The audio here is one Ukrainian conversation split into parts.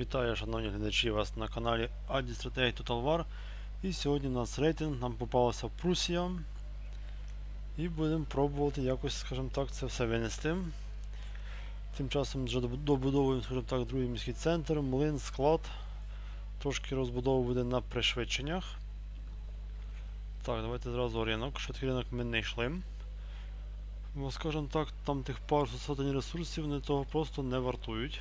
Вітаю, шановні глядачі, вас на каналі Strategy Total War. І сьогодні у нас рейтинг, нам попалася Прусія. І будемо пробувати якось, скажімо так, це все винести. Тим часом вже добудовуємо, скажімо так, другий міський центр, млин, склад. Трошки розбудова буде на пришвидшеннях. Так, давайте зразу ринок. Такий ринок ми не йшли. Бо, скажімо так, там тих пару сотень ресурсів вони того просто не вартують.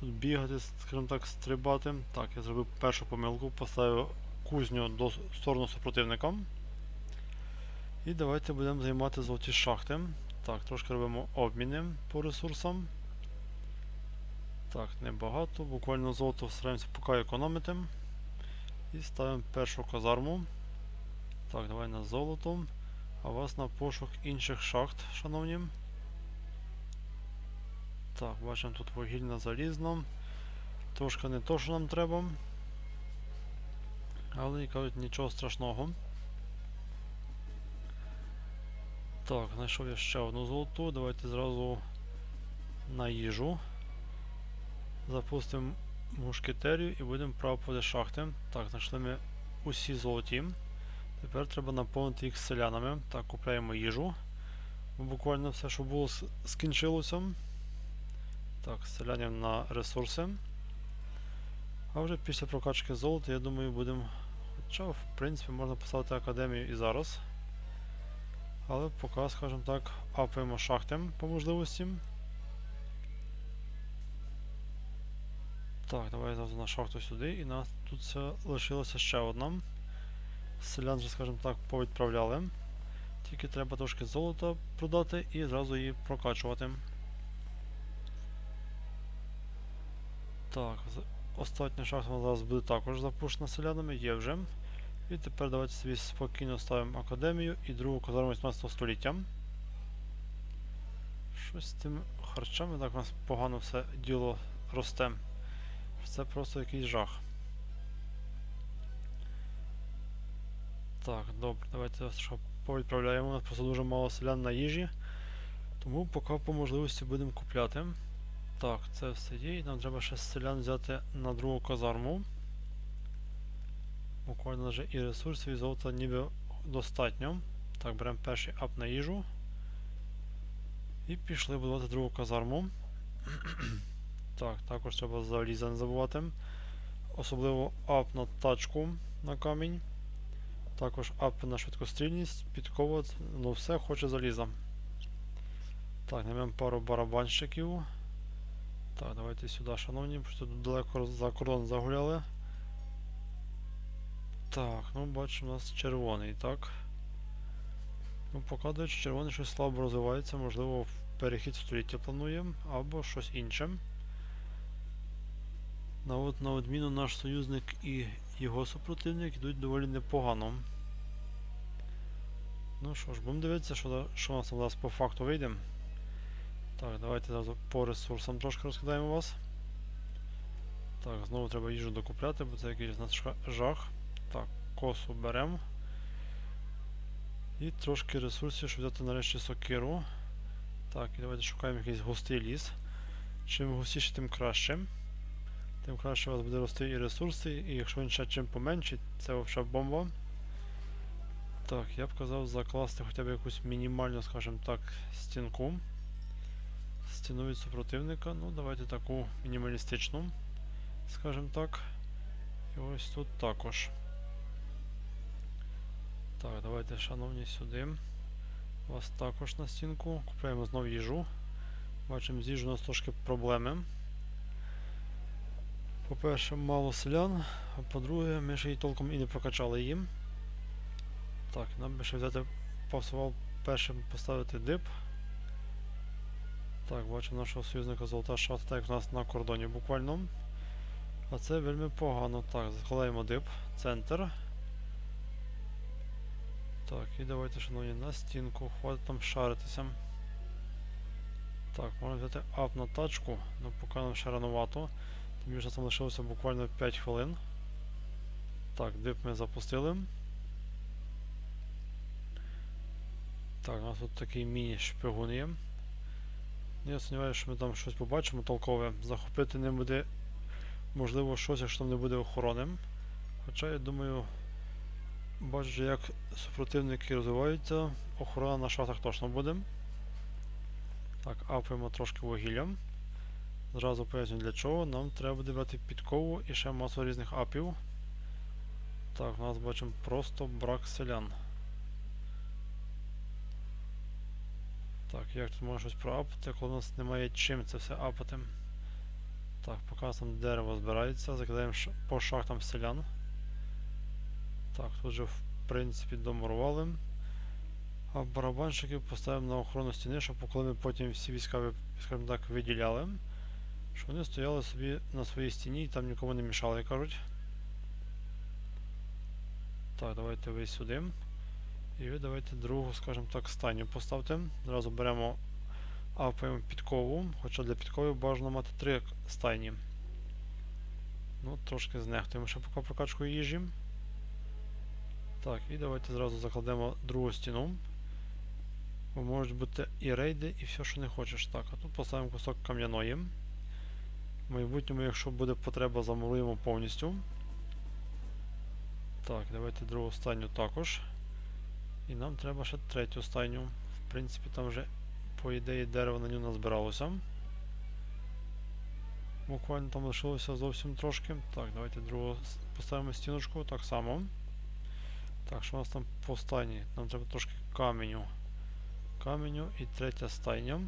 Тут бігати, скажімо так, стрибати. Так, я зробив першу помилку, поставив кузню до сторону супротивника. І давайте будемо займати золоті шахти. Так, трошки робимо обміни по ресурсам. Так, небагато, буквально золото стараємося поки економити. І ставимо першу казарму. Так, давай на золото. А вас на пошук інших шахт, шановні. Так, бачимо тут вугільна залізна. Трошки не то, що нам треба. Але кажуть, нічого страшного. Так, знайшов я ще одну золоту. Давайте зразу на їжу. Запустимо мушкетерію і будемо пробувати шахти. Так, знайшли ми усі золоті. Тепер треба наповнити їх селянами. Так, купляємо їжу. Буквально все, що було, скінчилося. Так, селянів на ресурси. А вже після прокачки золота, я думаю, будемо. Хоча, в принципі, можна поставити академію і зараз. Але поки, скажімо так, апаємо шахти по можливості. Так, давай зразу на шахту сюди. І нас тут лишилося ще одна. Селян вже, скажімо так, повідправляли. Тільки треба трошки золота продати і зразу її прокачувати. Так, остання шахта зараз буде також запущена селянами, є вже. І тепер давайте собі спокійно ставимо академію і другу казарму 18 століття. Щось з тими харчами так у нас погано все діло росте. Це просто якийсь жах. Так, добре, давайте що повідправляємо. У нас просто дуже мало селян на їжі. Тому поки по можливості будемо купляти. Так, це все є. І нам треба ще селян взяти на другу казарму. Буквально вже і ресурсів, і золота ніби достатньо. Так, беремо перший ап на їжу. І пішли будувати другу казарму. так, також треба заліза не забувати. Особливо ап на тачку на камінь. Також ап на швидкострільність, підковод, ну все хоче заліза. Так, наймемо пару барабанщиків. Так, давайте сюди, шановні, бо тут далеко за кордон загуляли. Так, ну бачимо, у нас червоний, так. Ну, до речі, червоний щось слабо розвивається, можливо, в перехід століття плануємо, або щось інше. На, от, на відміну наш союзник і його супротивник йдуть доволі непогано. Ну що ж, будемо дивитися, що, що у нас по факту вийде. Так, давайте зразу по ресурсам трошки розкидаємо вас. Так, знову треба їжу докупляти, бо це якийсь ша- жах. Так, косу беремо. І трошки ресурсів, щоб взяти нарешті сокиру. Так, і давайте шукаємо якийсь густий ліс. Чим густіше, тим краще. Тим краще у вас буде рости і ресурси, і якщо він ще чим поменшить, це взагалі бомба. Так, я б казав закласти хоча б якусь мінімальну, скажімо так, стінку. Стіну від супротивника. Ну, давайте таку мінімалістичну, скажімо так. І ось тут також. Так, давайте, шановні, сюди. Вас також на стінку. Купуємо знову їжу. Бачимо, з їжу у нас трошки проблеми. По-перше, мало селян, а по-друге, ми ще й толком і не прокачали їм. Так, нам би ще взяти пасував першим поставити дип. Так, бачимо нашого союзника золота шахта, як у нас на кордоні буквально. А це вельми погано. Так, закладаємо дип, центр. Так, і давайте, шановні, на стінку, хватить там шаритися. Так, можна взяти ап на тачку, але поки нам ще рановато. Тим більше там лишилося буквально 5 хвилин. Так, дип ми запустили. Так, у нас тут такий міні-шпигун є. Я сподіваюся, що ми там щось побачимо толкове. Захопити ним буде можливо, щось, якщо там не буде охорони. Хоча я думаю, бачу, як супротивники розвиваються, охорона на шахтах точно буде. Так, апаємо трошки вугіллям. Зразу поясню для чого. Нам треба буде брати підкову і ще масу різних апів. Так, у нас бачимо просто брак селян. Так, як тут можна щось проапати, коли у нас немає чим це все апати. Так, поки там дерево збирається, закидаємо по шахтам селян. Так, тут вже в принципі домурували. А барабанщиків поставимо на охорону стіни, щоб коли ми потім всі війська, скажімо так, виділяли, щоб вони стояли собі на своїй стіні і там нікому не мішали, як кажуть. Так, давайте ви сюди. І ви давайте другу, скажімо так, стайню поставте. Зразу беремо апаємо підкову, хоча для підкови бажано мати три стайні. Ну, трошки знехтуємо ще поки прокачку їжі. Так, і давайте зразу закладемо другу стіну. Бо можуть бути і рейди, і все, що не хочеш. Так, а тут поставимо кусок кам'яної. В майбутньому, якщо буде потреба, замуруємо повністю. Так, давайте другу стайню також. І нам треба ще третю стайню. В принципі, там вже, по ідеї, дерево на нього назбиралося. Буквально там лишилося зовсім трошки. Так, давайте другу поставимо стіночку так само. Так, що у нас там по стайні? Нам треба трошки каменю. Каменю і третя стайня.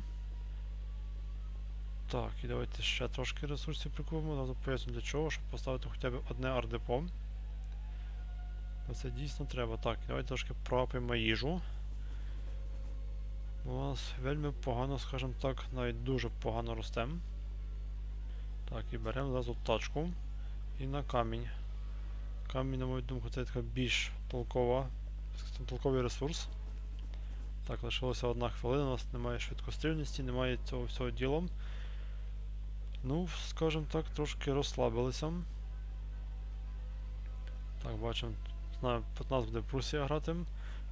Так, і давайте ще трошки ресурсів прикупимо. Зразу поясню для чого, щоб поставити хоча б одне ардепо. Бо Це дійсно треба. Так, давайте трошки пропимо їжу. У нас вельми погано, скажімо так, навіть дуже погано росте. Так, і беремо зразу тачку і на камінь. Камінь, на мою думку, це така більш толкова, толковий ресурс. Так, лишилося одна хвилина, у нас немає швидкострільності, немає цього всього діла. Ну, скажімо так, трошки розслабилися. Так, бачимо, тут нас буде Прусія грати,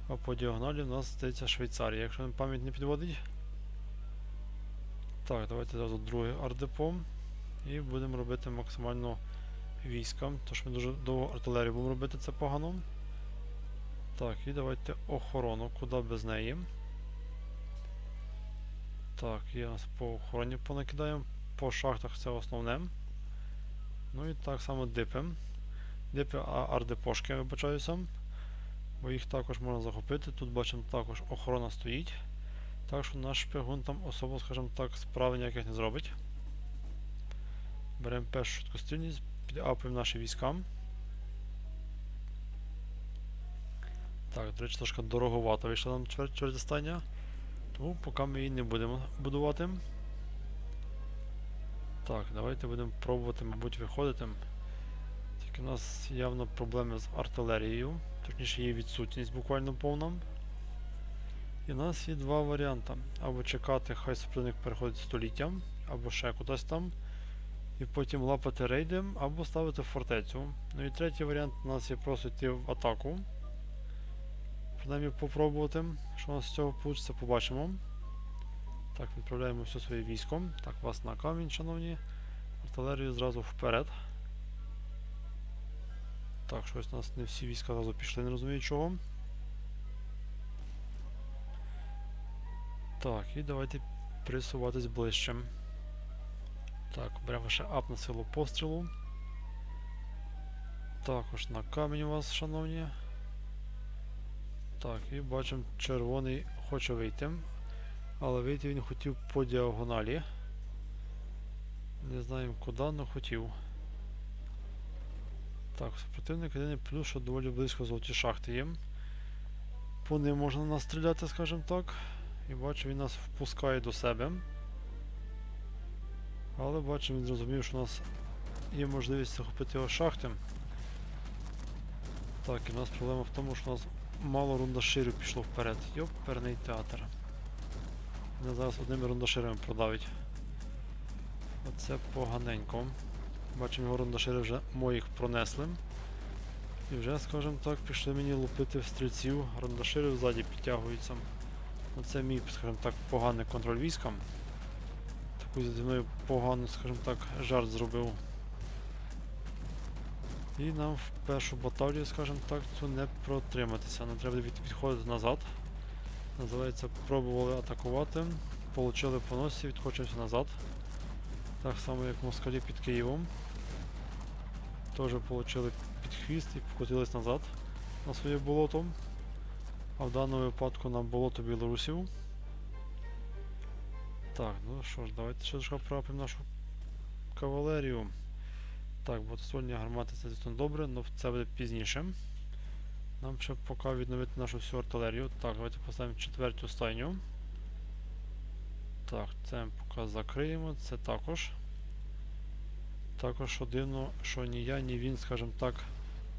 а по діагоналі у нас здається Швейцарія, якщо пам'ять не підводить. Так, давайте зразу другий ардепо. І будемо робити максимально війська. Тож ми дуже довго артилерію будемо робити, це погано. Так, і давайте охорону, куди без неї. Так, і нас по охороні понакидаємо. По шахтах це основне. Ну і так само дипи. А ардепошки, вибачаюся. Бо їх також можна захопити. Тут бачимо також охорона стоїть. Так що наш шпигун там особо, скажімо так, справи ніяких не зробить. Беремо першу швидкострільність, підапуємо наші війська. Так, до речі, трошки дороговато вийшла нам чверть, чверть. Тому поки ми її не будемо будувати. Так, давайте будемо пробувати, мабуть, виходити. Тільки у нас явно проблеми з артилерією, точніше її відсутність буквально повна. І у нас є два варіанти. Або чекати, хай супротивник переходить століттям, або ще кудись там. І потім лапати рейди, або ставити фортецю. Ну і третій варіант у нас є просто йти в атаку. Принаймні попробувати, що у нас з цього вийде, побачимо. Так, відправляємо все своє військо. Так, вас на камінь, шановні. Артилерію зразу вперед. Так, щось у нас не всі війська зразу пішли, не розумію чого. Так, і давайте присуватись ближче. Так, беремо ще ап на силу пострілу. Також на камінь у вас, шановні. Так, і бачимо, червоний хоче вийти. Але вийти він хотів по діагоналі. Не знаємо куди, але хотів. Так, супротивник єдиний плюс, що доволі близько золоті шахти є. По ним можна настріляти, скажімо так. І бачу, він нас впускає до себе. Але бачимо, він зрозумів, що у нас є можливість захопити його шахти. Так, і у нас проблема в тому, що у нас мало рундаширів пішло вперед. Йоперний театр. Мене зараз одними рундаширами продавить. Оце поганенько. Бачимо, його рундашири вже моїх пронесли. І вже, скажімо так, пішли мені лупити в стрільців, рундашири ззаді підтягуються. Оце мій, скажімо так, поганий контроль війська. Таку зі мною погану, скажімо так, жарт зробив. І нам в першу баталію, скажімо так, цю не протриматися. Нам треба від, відходити назад. Називається, пробували атакувати, получили по носі, відкочуємося назад. Так само як москалі під Києвом. Теж отримали під хвіст і покотились назад на своє болото. А в даному випадку на болото білорусів. Так, ну що ж, давайте ще прапимо нашу кавалерію. Так, ботосольні гармати це звісно добре, але це буде пізніше. Нам ще поки відновити нашу всю артилерію. Так, давайте поставимо четверту стайню. Так, це поки закриємо, це також. Також дивно, що ні я, ні він, скажімо так,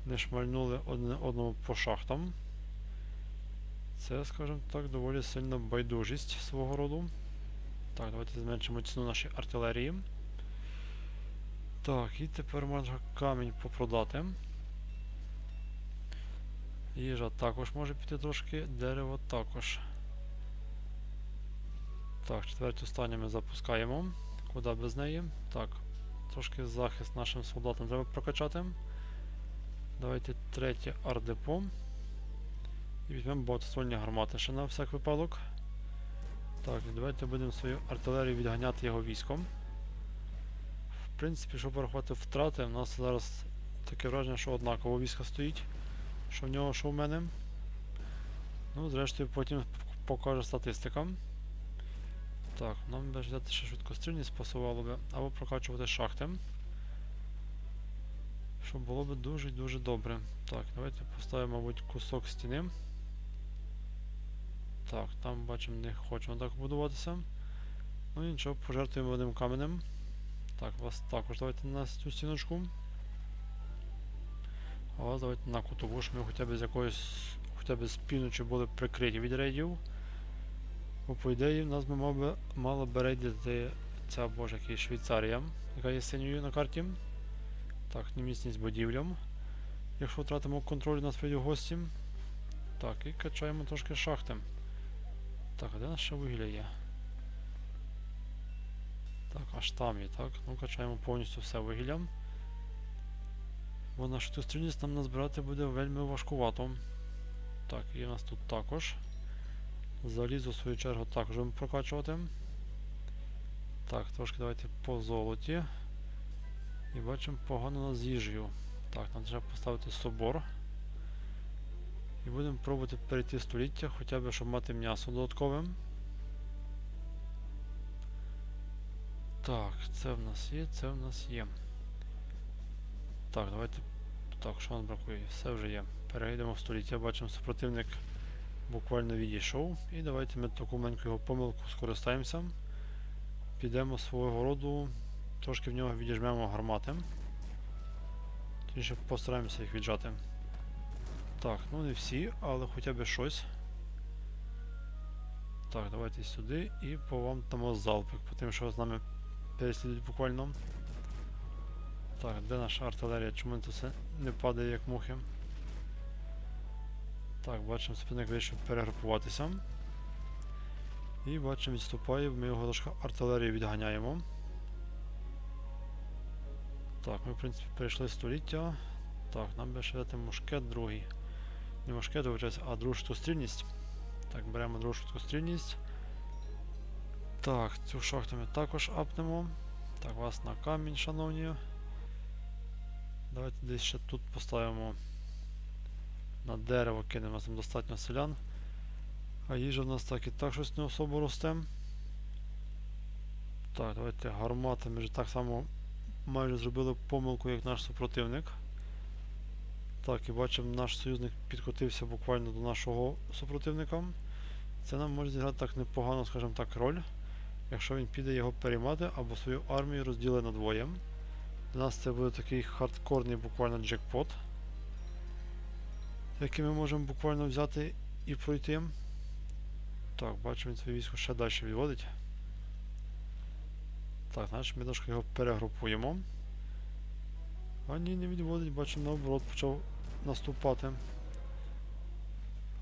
не шмальнули одне одному по шахтам. Це, скажімо так, доволі сильна байдужість свого роду. Так, давайте зменшимо ціну нашої артилерії. Так, і тепер можна камінь попродати. Їжа також може піти трошки, дерево також. Так, четверту стані ми запускаємо. Куди без неї? Так, трошки захист нашим солдатам треба прокачати. Давайте третє ардепо. І візьмемо багатоствольні гармати ще на всяк випадок. Так, давайте будемо свою артилерію відганяти його військом. В принципі, щоб порахувати втрати, у нас зараз таке враження, що однаково війська стоїть. Що в нього, що в мене. Ну, зрештою, потім покаже статистика. Так, нам би взяти ще швидкострільність пасувало би, або прокачувати шахти. Що було б дуже дуже добре. Так, давайте поставимо, мабуть, кусок стіни. Так, там бачимо, не хочемо так будуватися. Ну нічого, пожертвуємо одним каменем. Так, вас також давайте на цю стіночку. А вас давайте на кутову, щоб ми хоча б з якоїсь, хоча б з півночі були прикриті від рейдів. Бо по ідеї в нас би мав би, мала би рейдити ця боже який Швейцарія, яка є синьою на карті. Так, неміцність будівлям. Якщо втратимо контроль над своєю гості. Так, і качаємо трошки шахти. Так, а де наше вугілля є? Так, аж там є, так. Ну, качаємо повністю все вугілля. Бо нашу стрільність нам назбирати буде вельми важкувато. Так, і у нас тут також. Залізо в свою чергу також будемо прокачувати. Так, трошки давайте по золоті. І бачимо погано з їжею. Так, нам треба поставити собор. І будемо пробувати перейти століття, хоча б щоб мати м'ясо додаткове. Так, це в нас є, це в нас є. Так, давайте. Так, що нам бракує? Все вже є. Перейдемо в століття, бачимо, супротивник буквально відійшов. І давайте ми таку маленьку його помилку скористаємося. Підемо свого роду, трошки в нього відіжмемо гармати. Точніше постараємося їх віджати. Так, ну не всі, але хоча б щось. Так, давайте сюди і по вам дамо залпик, по тим, що з нами переслідують буквально. Так, де наша артилерія? Чому це не падає як мухи? Так, бачимо, спинник вирішив перегрупуватися. І бачимо, відступає, ми його трошки артилерію відганяємо. Так, ми в принципі перейшли століття. Так, нам би ще дати мушкет другий. Не мушкет, вибачаюсь, а другу швидкострільність. Так, беремо другу швидкострільність. Так, цю шахту ми також апнемо. Так, вас на камінь, шановні. Давайте десь ще тут поставимо на дерево кинемо, там достатньо селян. А їжа в нас так і так щось не особо росте. Так, давайте гармати. Ми вже так само майже зробили помилку, як наш супротивник. Так, і бачимо, наш союзник підкотився буквально до нашого супротивника. Це нам може зіграти так непогано, скажімо так, роль, якщо він піде його переймати або свою армію розділить на двоє. Для нас це буде такий хардкорний буквально джекпот, який ми можемо буквально взяти і пройти. Так, бачимо, він своє військо ще далі відводить. Так, значить ми трошки його перегрупуємо. А ні, не відводить, бачимо, наоборот почав наступати.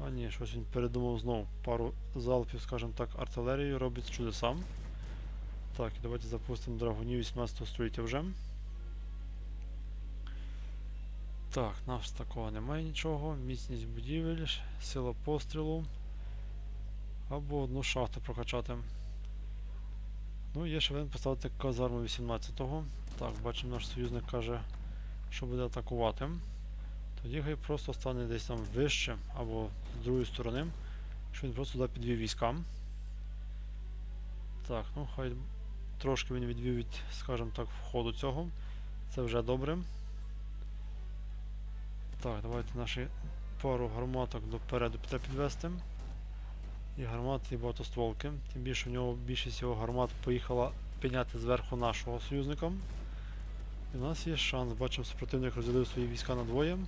А ні, щось він передумав знову. Пару залпів, скажімо так, артилерією робить чудеса. Так, і давайте запустимо драгунів 18 століття вже. Так, нас такого немає нічого. Міцність будівель, сила пострілу. Або одну шахту прокачати. Ну, є ще один поставити казарму 18-го. Так, бачимо, наш союзник каже, що буде атакувати. Тоді хай просто стане десь там вище або з другої сторони, що він просто туди підвів військам. Так, ну хай трошки він відвів від, скажімо так, входу цього. Це вже добре. Так, давайте наші пару гарматок допереду піде підвести. І гармати, і багатостволки. Тим більше в нього більшість його гармат поїхала підняти зверху нашого союзника. І у нас є шанс. Бачимо, супротивник розділив свої війська на двоє.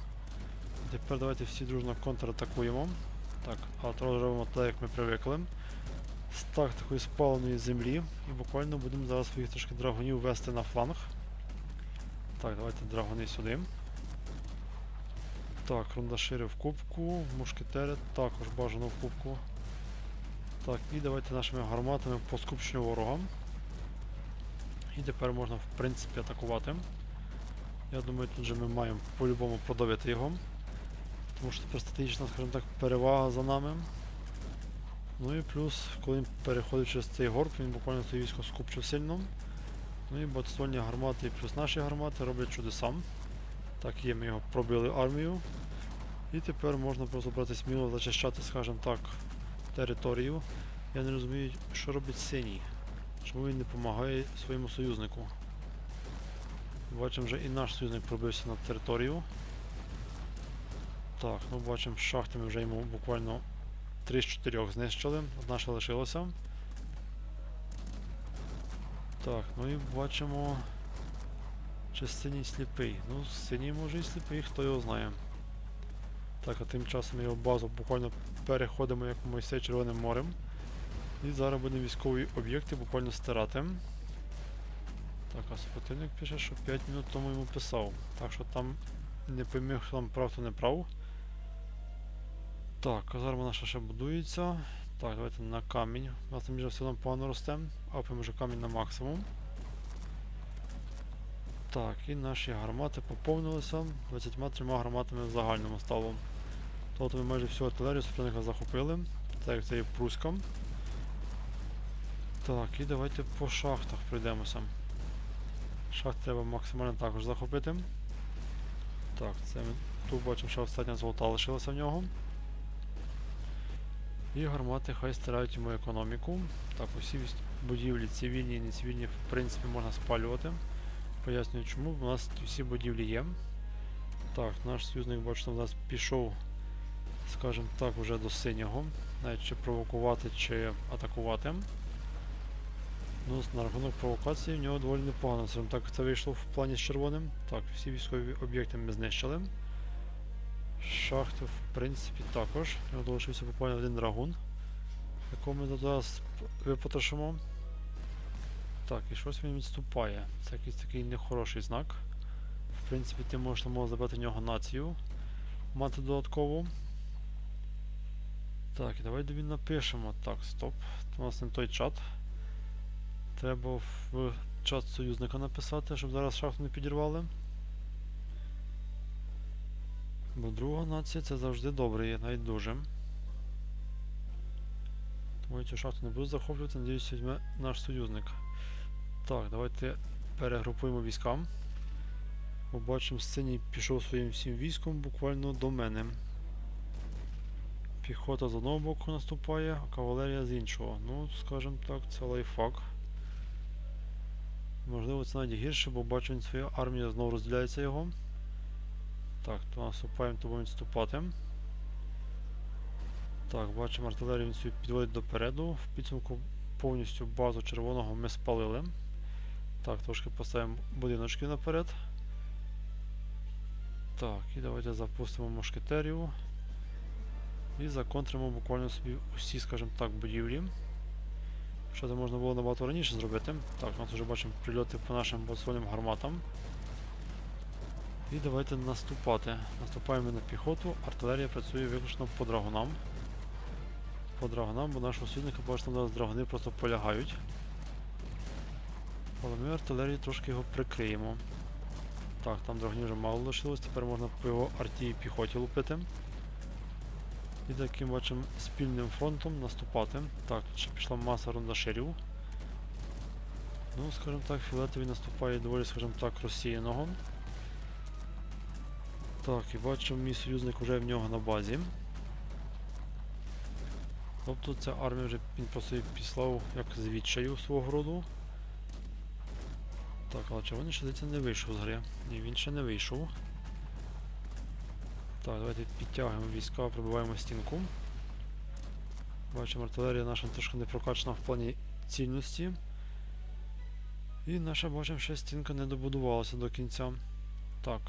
Тепер давайте всі дружно контратакуємо. Так, а робимо так, як ми привикли. З тактикою спаленої землі. І буквально будемо зараз своїх трошки драгонів вести на фланг. Так, давайте драгони сюди. Так, рундашири в кубку, мушкетери також бажано в кубку. Так, і давайте нашими гарматами по скупченню ворога. І тепер можна в принципі атакувати. Я думаю, тут же ми маємо по-любому продавити його. Тому що тепер стратегічна, скажімо так, перевага за нами. Ну і плюс, коли він переходить через цей горб, він буквально своє військо скупчив сильно. Ну і батальйонні гармати і плюс наші гармати роблять чудеса. Так є, ми його пробили армію. І тепер можна просто брати сміло зачищати, скажімо так, територію. Я не розумію, що робить синій. Чому він не допомагає своєму союзнику? Бачимо, вже і наш союзник пробився на територію. Так, ну бачимо, шахти ми вже йому буквально 3 з 4 знищили, одна ще лишилася. Так, ну і бачимо. Чи синій сліпий? Ну, синій може і сліпий, хто його знає. Так, а тим часом його базу буквально переходимо як Мойсей Червоним морем. І зараз будемо військові об'єкти буквально стирати. Так, а супротивник пише, що 5 минут тому йому писав. Так що там не пойми, хто там прав, то не прав. Так, казарма наша ще будується. Так, давайте на камінь. У нас там вже все одно погано росте. Апимо вже камінь на максимум. Так, і наші гармати поповнилися. 23 гарматами в загальному стало. Тобто ми майже всю артилерію супротивника захопили. Так як це є Пруська. Так, і давайте по шахтах пройдемося. Шахт треба максимально також захопити. Так, це ми тут бачимо, що остання золота лишилася в нього. І гармати хай стирають йому економіку. Так, усі будівлі цивільні і не цивільні, в принципі, можна спалювати. Пояснюю чому, у нас всі будівлі є. Так, наш союзник, бачите, у нас пішов, скажімо так, вже до синього. Навіть чи провокувати, чи атакувати. Ну, на рахунок провокації в нього доволі непогано. Скажімо так, це вийшло в плані з червоним. Так, всі військові об'єкти ми знищили. Шахти, в принципі, також. Залишився буквально один драгун, якого ми зараз випотрошимо. Так, і щось він відступає. Це якийсь такий нехороший знак. В принципі, ти можеш можеш забрати в нього націю. Мати додаткову. Так, і давай тобі напишемо. Так, стоп. У нас не той чат. Треба в чат союзника написати, щоб зараз шахту не підірвали. Бо друга нація це завжди добре є, навіть дуже. Тому я цю шахту не буду захоплювати, надіюсь, візьме наш союзник. Так, давайте перегрупуємо військам. Побачимо, синій пішов своїм всім військом буквально до мене. Піхота з одного боку наступає, а кавалерія з іншого. Ну, скажімо так, це лайфхак. Можливо, це навіть гірше, бо бачу, він своя армія знову розділяється його. Так, то наступаємо, то будемо відступати. Так, бачимо артилерію він собі підводить допереду. В підсумку повністю базу червоного ми спалили. Так, трошки поставимо будиночки наперед. Так, і давайте запустимо мушкетерів. І законтримо буквально собі усі, скажімо так, будівлі. Що це можна було набагато раніше зробити. Так, у нас вже бачимо прильоти по нашим басольним гарматам. І давайте наступати. Наступаємо на піхоту, артилерія працює виключно по драгунам. По драгунам, бо нашого союзника, бачите, зараз драгуни просто полягають. Але ми артилерію трошки його прикриємо. Так, там драгні вже мало лишилось, тепер можна по його арті і піхоті лупити. І таким бачимо спільним фронтом наступати. Так, ще пішла маса рундаширів. Ну, скажімо так, фіолетовий наступає доволі, скажімо так, розсіяного. Так, і бачимо, мій союзник вже в нього на базі. Тобто ця армія вже він просто післав як з відчаю свого роду. Так, але червоний ще здається не вийшов з гри. Ні, він ще не вийшов. Так, давайте підтягуємо війська, пробиваємо стінку. Бачимо, артилерія наша трошки не прокачана в плані цільності. І наша, бачимо, ще стінка не добудувалася до кінця. Так,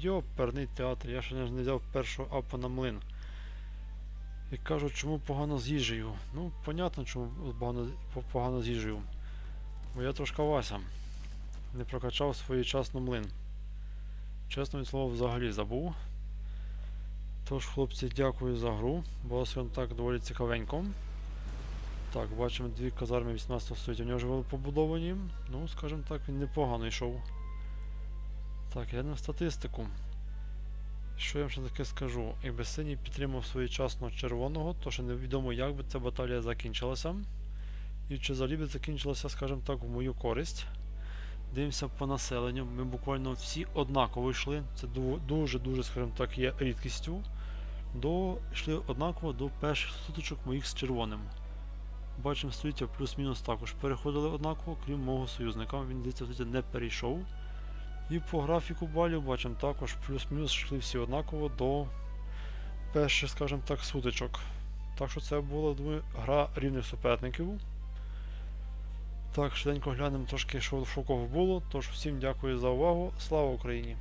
йоперний театр, я ще не взяв першого апа на млин. І кажуть, чому погано з їжею. Ну, понятно, чому погано, погано з їжею. Бо я трошка Вася. Не прокачав своєчасно млин. Чесно від слова, взагалі забув. Тож, хлопці, дякую за гру. Було, скажімо так, доволі цікавенько. Так, бачимо дві казарми 18 століття в нього вже були побудовані. Ну, скажімо так, він непогано йшов. Так, я на статистику. Що я вам ще таке скажу? Якби синій підтримав своєчасно червоного, то ще невідомо, як би ця баталія закінчилася. І чи взагалі би закінчилася, скажімо так, в мою користь. Дивимося по населенню. Ми буквально всі однаково йшли. Це дуже-дуже, скажімо так, є рідкістю. До, йшли однаково до перших сутичок моїх з червоним. Бачимо, століття плюс-мінус також переходили однаково, крім мого союзника. Він століття не перейшов. І по графіку балів бачимо також плюс-мінус йшли всі однаково до перших, скажімо так, сутичок. Так що це була думаю, гра рівних суперників. Так, швиденько глянемо трошки, що, в кого було. Тож всім дякую за увагу. Слава Україні!